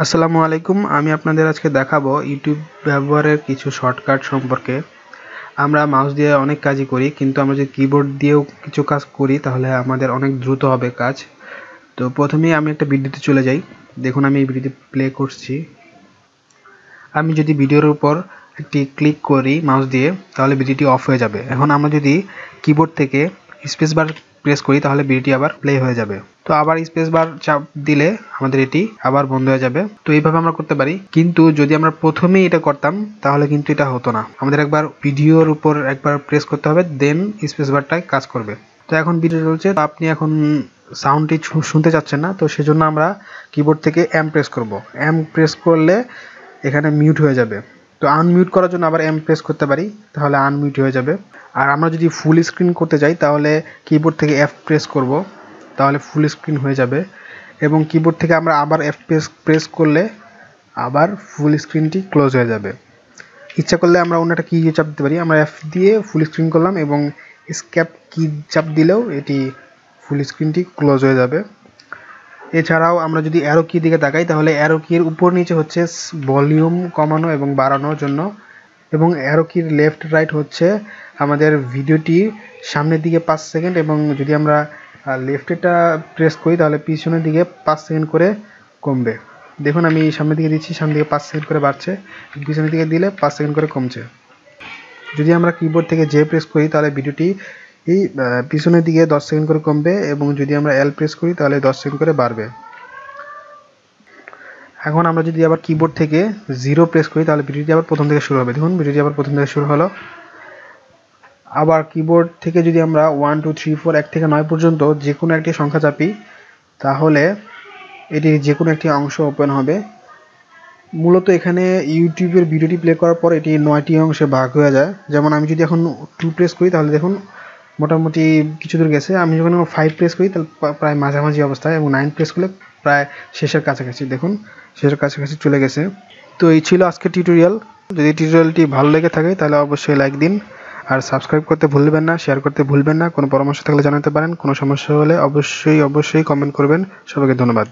আসসালামু আলাইকুম, আমি আপনাদের আজকে দেখাবো ইউটিউব ব্যবহারের কিছু শর্টকাট সম্পর্কে। আমরা মাউস দিয়ে অনেক কাজই করি, কিন্তু আমরা যদি কিবোর্ড দিয়েও কিছু কাজ করি, তাহলে আমাদের অনেক দ্রুত হবে কাজ। তো প্রথমেই আমি একটা ভিডিওতে চলে যাই। দেখুন, আমি এই ভিডিওতে প্লে করছি। আমি যদি ভিডিওর উপর একটি ক্লিক করি মাউস দিয়ে, তাহলে ভিডিওটি অফ হয়ে যাবে। এখন আমরা যদি কিবোর্ড থেকে স্পেস বার প্রেস করি, তাহলে ভিডিওটি আবার প্লে হয়ে যাবে। তো আবার স্পেস বার চাপ দিলে আমাদের এটি আবার বন্ধ হয়ে যাবে। তো এইভাবে আমরা করতে পারি। কিন্তু যদি আমরা প্রথমেই এটা করতাম, তাহলে কিন্তু এটা হতো না। আমাদের একবার ভিডিওর উপর একবার প্রেস করতে হবে দেন স্পেস বারটাই কাজ করবে। তো এখন ভিডিও চলছে আপনি এখন সাউন্ডটি শুনতে চাচ্ছেন না, তো সেজন্য আমরা কিবোর্ড থেকে এম প্রেস করব। এম প্রেস করলে এখানে মিউট হয়ে যাবে। তো আনমিউট করার জন্য আবার এম প্রেস করতে পারি, তাহলে আনমিউট হয়ে যাবে। আর আমরা যদি ফুল স্ক্রিন করতে যাই, তাহলে কিবোর্ড থেকে এফ প্রেস করব, তাহলে ফুল স্ক্রিন হয়ে যাবে। এবং কিবোর্ড থেকে আমরা আবার এফ প্রেস প্রেস করলে আবার ফুল স্ক্রিনটি ক্লোজ হয়ে যাবে। ইচ্ছা করলে আমরা অন্য একটা কি চাপ দিতে পারি। আমরা এফ দিয়ে ফুল স্ক্রিন করলাম এবং স্ক্যাপ কি চাপ দিলেও এটি ফুল স্ক্রিনটি ক্লোজ হয়ে যাবে। এছাড়াও আমরা যদি অ্যারো কি দিকে তাকাই, তাহলে অ্যারো কির উপর নিচে হচ্ছে ভলিউম কমানো এবং বাড়ানোর জন্য। এবং অ্যারো কির লেফট রাইট হচ্ছে আমাদের ভিডিওটি সামনের দিকে পাঁচ সেকেন্ড এবং যদি আমরা লেফটেটা প্রেস করি, তাহলে পিছনের দিকে পাঁচ সেকেন্ড করে কমবে। দেখুন, আমি সামনের দিকে দিচ্ছি, সামনের দিকে পাঁচ সেকেন্ড করে বাড়ছে। পিছনের দিকে দিলে পাঁচ সেকেন্ড করে কমছে। যদি আমরা কিবোর্ড থেকে জে প্রেস করি, তাহলে ভিডিওটি এই পিছনের দিকে দশ সেকেন্ড করে কমবে এবং যদি আমরা এল প্রেস করি তাহলে দশ সেকেন্ড করে বাড়বে। এখন আমরা যদি আবার কিবোর্ড থেকে জিরো প্রেস করি তাহলে ভিডিওটি আবার প্রথম থেকে শুরু হবে। দেখুন ভিডিওটি আবার প্রথম থেকে শুরু হলো। আবার কিবোর্ড থেকে যদি আমরা ওয়ান টু থ্রি ফোর এক থেকে নয় পর্যন্ত যে কোনো একটি সংখ্যা চাপি, তাহলে এটির যে কোনো একটি অংশ ওপেন হবে। মূলত এখানে ইউটিউবের ভিডিওটি প্লে করার পর এটি নয়টি অংশে ভাগ হয়ে যায়। যেমন আমি যদি এখন টু প্রেস করি, তাহলে দেখুন মোটামুটি কিছু দূর গেছে। আমি যখন ফাইভ প্রেস করি, তাহলে প্রায় মাঝামাঝি অবস্থায় এবং নাইন প্রেস করলে প্রায় শেষের কাছাকাছি, দেখুন, শেষের কাছাকাছি চলে গেছে। তো এই ছিল আজকের টিউটোরিয়াল যদি টিউটোরিয়ালটি ভালো লেগে থাকে, তাহলে অবশ্যই লাইক দিন। আর সাবস্ক্রাইব করতে ভুলবেন না শেয়ার করতে ভুলবেন না। কোনো পরামর্শ থাকলে জানাতে পারেন। কোনো সমস্যা হলে অবশ্যই অবশ্যই কমেন্ট করবেন। সবাইকে ধন্যবাদ।